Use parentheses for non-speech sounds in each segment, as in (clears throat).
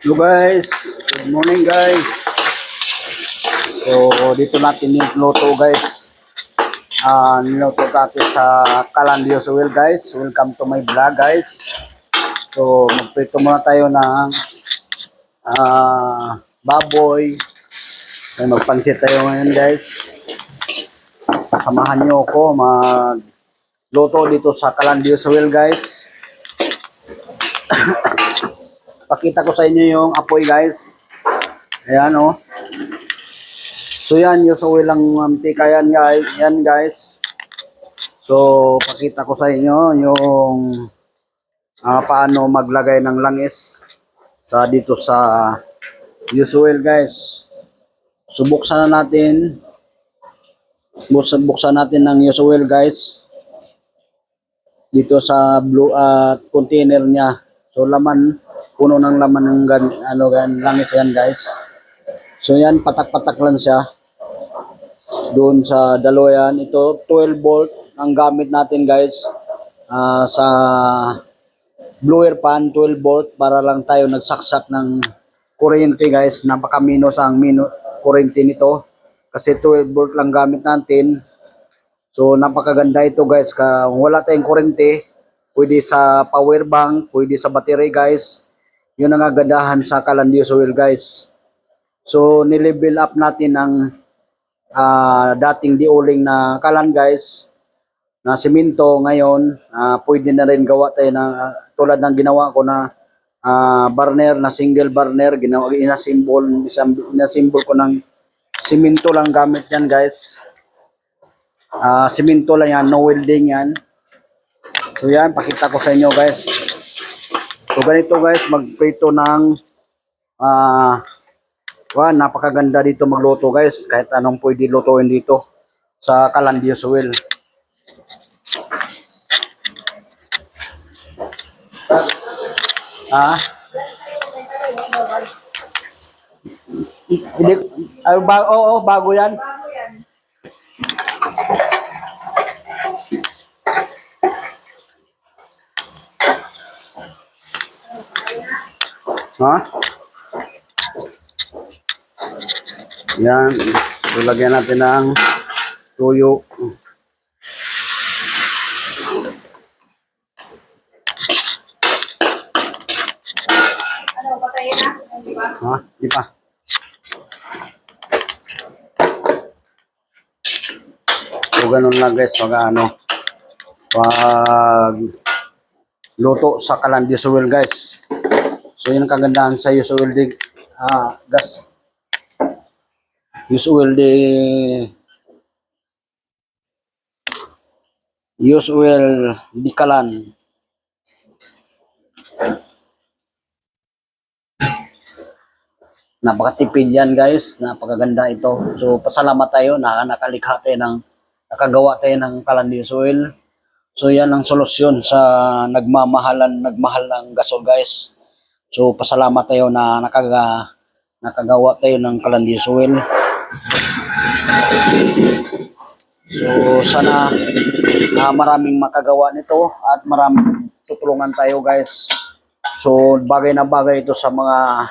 Hello guys, good morning guys. So dito natin niluto guys. Ah, niluto natin sa Kalandios Oil guys. Welcome to my vlog guys. So magprito muna tayo ng ah baboy. Ay magpansit tayo ngayon guys. Samahan niyo ako mag luto dito sa Kalandios Oil guys. (coughs) Pakita ko sa inyo yung apoy guys. Ayan oh. So yan, yung sa lang mantika yan guys. Yan guys. So pakita ko sa inyo yung ah, paano maglagay ng langis sa dito sa usual guys. So na natin. Buksan, natin ng usual guys. Dito sa blue at container niya. So laman puno ng laman ng gan, ano gan langis yan guys. So yan patak-patak lang siya. Doon sa dalawa yan. Ito 12 volt ang gamit natin guys. Ah, sa blower pan 12 volt para lang tayo nagsaksak ng kuryente guys. Napaka-minus ang mino kuryente nito. Kasi 12 volt lang gamit natin. So napakaganda ito guys. Ka wala tayong kuryente, pwede sa power bank, pwede sa battery guys. Yun ang agandahan sa Kalandios Oil guys. So nilevel up natin ang ah, dating dioling na kalan guys na simento ngayon. Ah, pwede na rin gawa tayo na ah, tulad ng ginawa ko na ah, burner na single burner. Ginawa inasimbol inasimbol ko ng simento lang gamit yan guys. Ah, simento lang yan no welding yan. So yan pakita ko sa inyo guys so ganito guys magprito ng ah Wow, napakaganda dito magluto guys. Kahit anong pwede lutuin dito sa Kalandios Oil. Ah? Hindi, ay, ba, oo, bago yan. Ha? Yan. So, lagyan natin ng tuyo. Ano? Ha? Di pa. So, ganun lang guys. Pag ano, pag luto sa Kalandis oil guys. So, yun ang kagandahan sa use oil di, ah, gas. Use oil di use oil kalan. Napakatipid yan guys, napakaganda ito. So pasalamat tayo na nakalikha tayo ng, nakagawa tayo ng Kalandios oil. So yan ang solusyon sa nagmamahalan, nagmahal ng gasol guys. So pasalamat tayo na nakaga, nakagawa tayo ng Kalandios oil. So sana na maraming makagawa nito at maraming tutulungan tayo guys. So bagay na bagay ito sa mga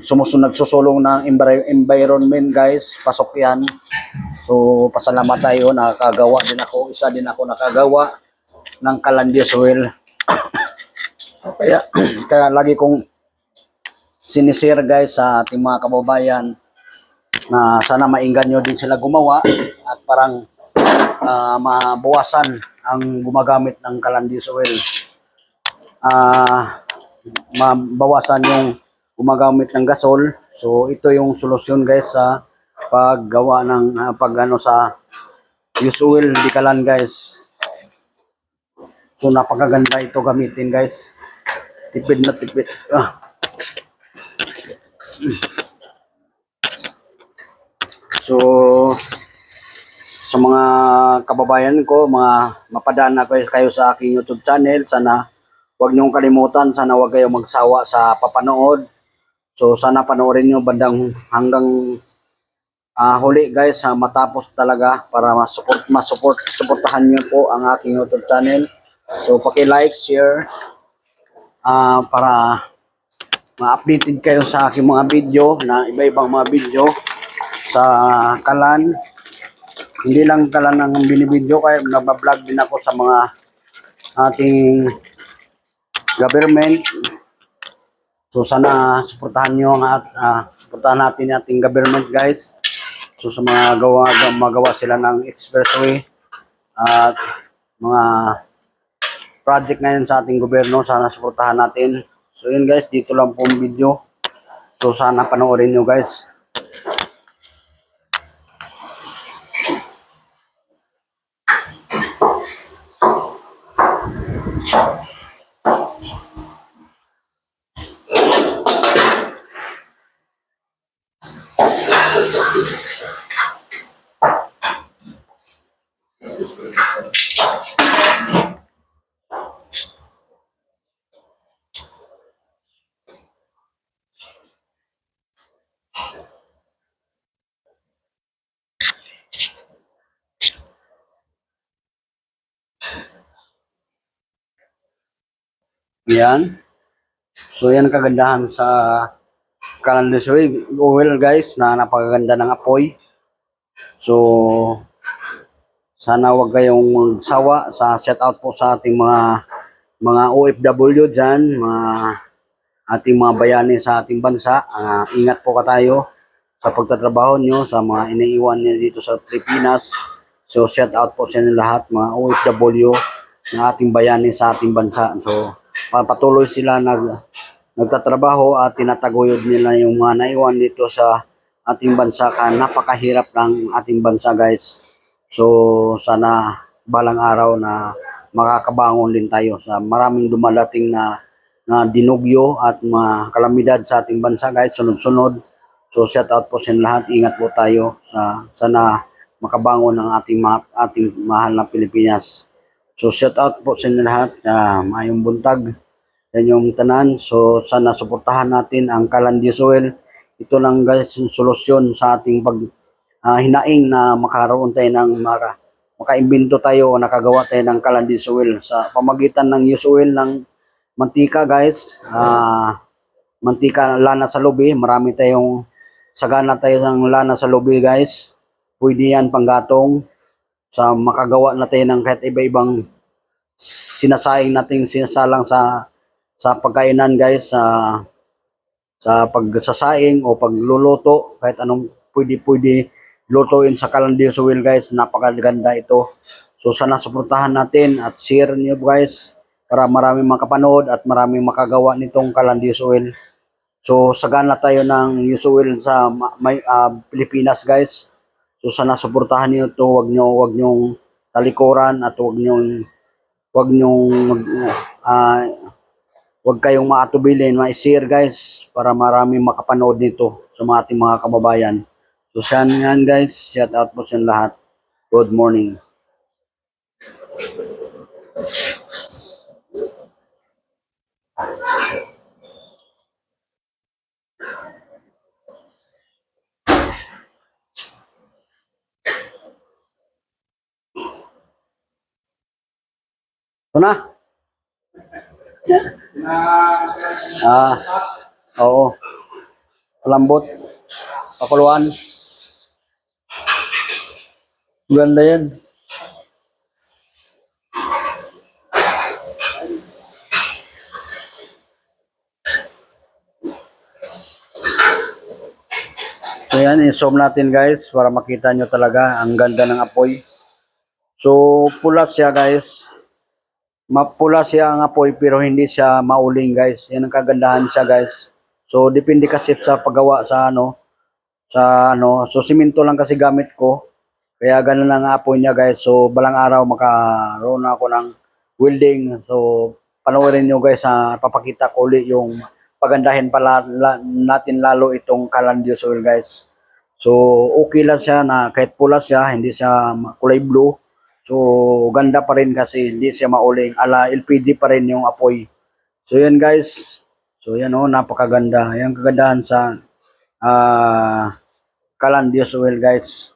sumusunod susulong ng envir- environment guys. Pasok yan. So pasalamat tayo. Nakagawa din ako. Isa din ako nakagawa ng Kalandios oil kaya (clears throat) kaya lagi kong sinisir guys sa ating mga kababayan na sana mainggan nyo din sila gumawa at parang ah, mabawasan ang gumagamit ng Kalandios oil ah mabawasan yung gumagamit ng gasol. So ito yung solusyon guys sa paggawa ng ah, pag ano sa use oil di kalan guys. So napakaganda ito gamitin guys. Tipid na tipid. Ah. So sa mga kababayan ko, mga mapadaan na kayo, sa aking YouTube channel, sana huwag niyong kalimutan, sana huwag kayong magsawa sa papanood. So sana panoorin niyo bandang hanggang ah, huli guys, ah, matapos talaga para ma-support, ma-support, supportahan niyo po ang aking YouTube channel. So paki-like, share ah, para ma-updated kayo sa aking mga video na iba-ibang mga video sa kalan. Hindi lang kalan ang binibideo kaya nagbablog din ako sa mga ating government. So sana suportahan nyo ang at ah, suportahan natin ating government guys. So sa mga gawa magawa sila ng expressway at mga project ngayon sa ating gobyerno sana suportahan natin. So yun guys, dito lang po ang video. So sana panoorin nyo guys. Yan. So yan ang kagandahan sa Kalandisoy oil guys na napakaganda ng apoy. So sana wag kayong magsawa sa shout out po sa ating mga mga OFW diyan, mga ating mga bayani sa ating bansa. Ah, ingat po ka tayo sa pagtatrabaho nyo, sa mga iniiwan niyo dito sa Pilipinas. So shout out po sa inyo lahat mga OFW na ating bayani sa ating bansa. So papatuloy sila nag nagtatrabaho at tinataguyod nila yung mga naiwan dito sa ating bansa. Ka napakahirap ng ating bansa guys. So sana balang araw na makakabangon din tayo sa maraming dumadating na na dinugyo at mga kalamidad sa ating bansa guys sunod-sunod. So shout out po sa lahat. Ingat po tayo sa sana makabangon ang ating ating mahal na Pilipinas. So shout out po sa inyo lahat. Uh, mayong buntag sa inyong tanan. So sana suportahan natin ang Kalandius Oil. Ito lang guys yung solusyon sa ating pag ah, hinaing na makaroon tayo ng maka, makaimbento tayo o nakagawa tayo ng Kalandius Oil sa pamagitan ng use oil ng mantika guys. Ah, mantika lana sa lubi. Marami tayong sagana tayo ng lana sa lubi guys. Pwede yan panggatong sa makagawa na tayo ng kahit iba-ibang sinasaing natin sinasalang sa sa pagkainan guys sa sa pagsasaing o pagluluto kahit anong pwede pwede lutuin sa Kalandios Oil guys. Napakaganda ito. So sana suportahan natin at share niyo guys para marami makapanood at marami makagawa nitong Kalandios Oil so sagana tayo ng use oil sa ma- may, ah, Pilipinas guys so sana suportahan niyo to wag niyo wag niyong talikuran at wag niyong wag niyong mag- ah, wag kayong maatubilin, ma-share guys para marami makapanood nito sa mga ating mga kababayan. So saan yan guys, shout out po sa lahat. Good morning. Ito na. Ah, oo. Lambot. Pakuluan. Ganda yan. So yan, i-zoom natin guys para makita nyo talaga ang ganda ng apoy. So pula siya guys. Mapula siya ang apoy pero hindi siya mauling guys. Yan ang kagandahan siya guys. So depende kasi sa paggawa sa ano sa ano. So simento lang kasi gamit ko. Kaya ganun ang apoy niya guys. So balang araw makaroon ako ng welding. So panoorin nyo guys sa papakita ko ulit yung pagandahin pala la, natin lalo itong Kalandios oil guys. So okay lang siya na kahit pula siya, hindi siya kulay blue. So ganda pa rin kasi hindi siya mauling. Ala LPG pa rin yung apoy. So yan guys. So yan oh, napakaganda. Yan kagandahan sa ah Kalandios oil guys.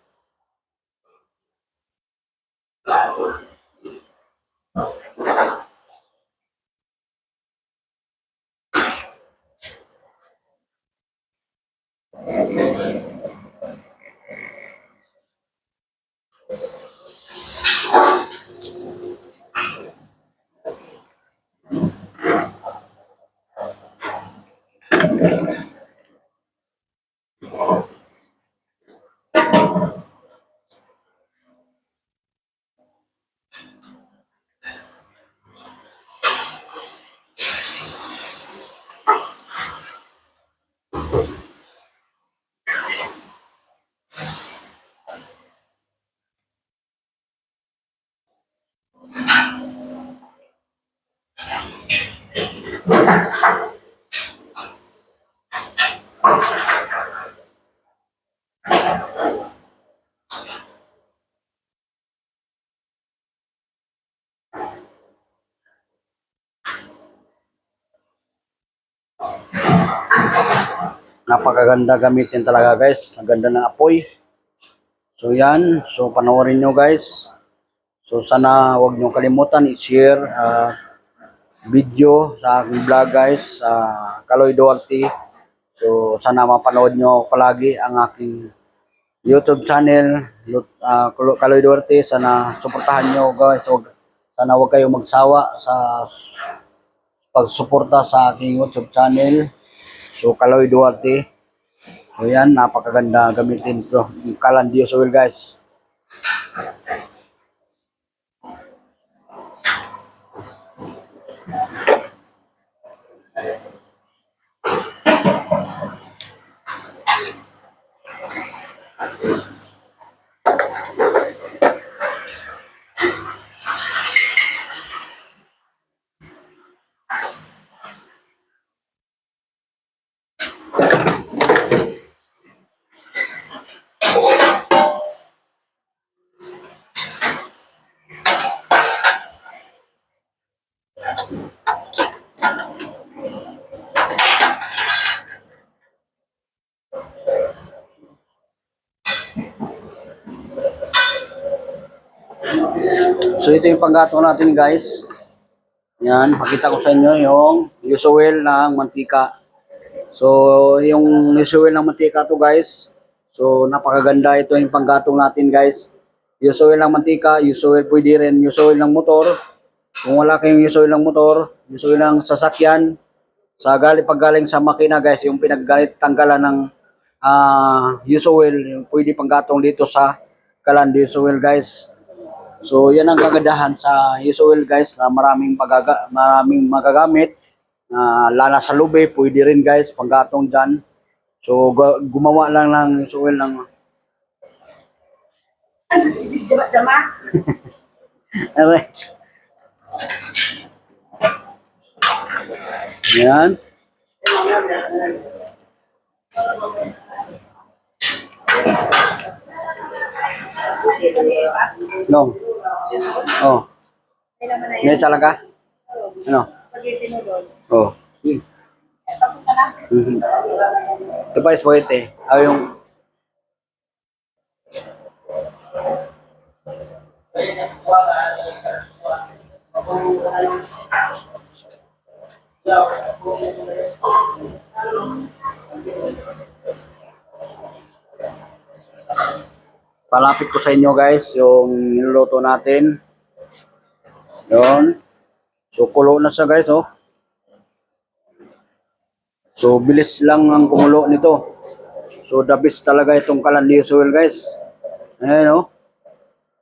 Napakaganda gamitin talaga guys. Ang ganda ng apoy. So yan. So panoorin nyo guys. So sana wag nyo kalimutan i-share ah, video sa aking vlog guys. sa Kaloy Duarte. So sana mapanood nyo palagi ang aking YouTube channel. Kalo- Kaloy Duarte. Sana suportahan nyo guys. Wag, sana wag kayong magsawa sa pagsuporta sa aking YouTube channel. So, Kaloy Duarte. So, yan. Napakaganda gamitin ko. Kalan Dios Oil, guys. So, ito yung panggatong natin, guys. Yan. Pakita ko sa inyo yung use oil ng mantika. So, yung use oil ng mantika to, guys. So, napakaganda ito yung panggatong natin, guys. Use oil ng mantika, use oil pwede rin, use oil ng motor. Kung wala kayong use oil ng motor, use oil ng sasakyan, sa galing sa makina guys, yung pinaggalit tanggalan ng ah use oil, yung pwede panggatong dito sa kalan use oil guys. So yan ang kagandahan sa use oil guys na maraming magaga maraming magagamit na lana sa lube, pwede rin guys panggatong diyan. So gu- gumawa lang ng use oil ng sa sisig jama-jama? Aray. Yan. No. Oh. May yan. salaga? Ano? Spaghetti noodles. Oh. Hmm. Tapos na? Mhm. Ito pa spaghetti. Ah, yung palapit ko sa inyo guys yung niluluto natin. Yun. So kulo na siya guys oh. So bilis lang ang kumulo nito. So the best talaga itong kalandius oil guys. Ayan oh.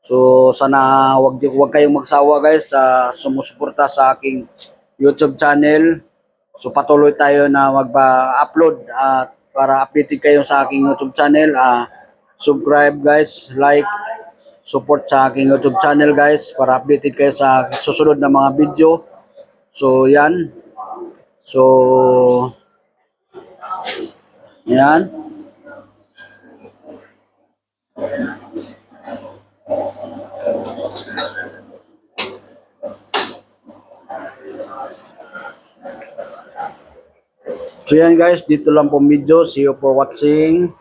So sana wag wag kayong magsawa guys sa sumusuporta sa aking YouTube channel. So patuloy tayo na magpa-upload at para updated kayo sa aking YouTube channel. Ah subscribe guys, like, support sa aking YouTube channel guys para updated kayo sa susunod na mga video. So yan. So yan. So yan guys, dito lang po video. See you for watching.